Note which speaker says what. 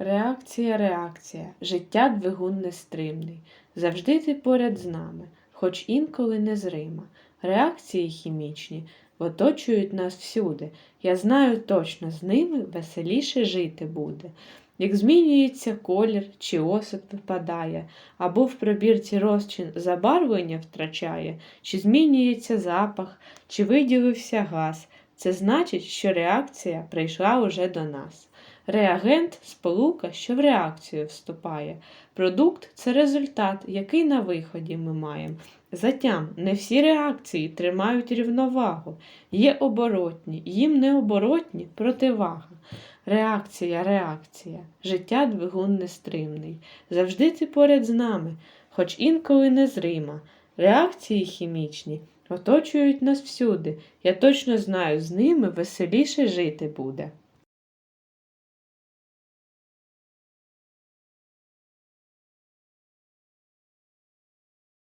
Speaker 1: Реакція, реакція, життя двигун нестримний. Завжди ти поряд з нами, хоч інколи незрима. Реакції хімічні оточують нас всюди. Я знаю точно, з ними веселіше жити буде. Як змінюється колір чи осад випадає, або в пробірці розчин забарвлення втрачає, чи змінюється запах, чи виділився газ. Це значить, що реакція прийшла уже до нас. Реагент сполука, що в реакцію вступає. Продукт це результат, який на виході ми маємо. Затям не всі реакції тримають рівновагу. Є оборотні, їм необоротні противага. Реакція, реакція, життя двигун нестримний. Завжди ти поряд з нами, хоч інколи незрима. Реакції хімічні оточують нас всюди. Я точно знаю, з ними веселіше жити буде.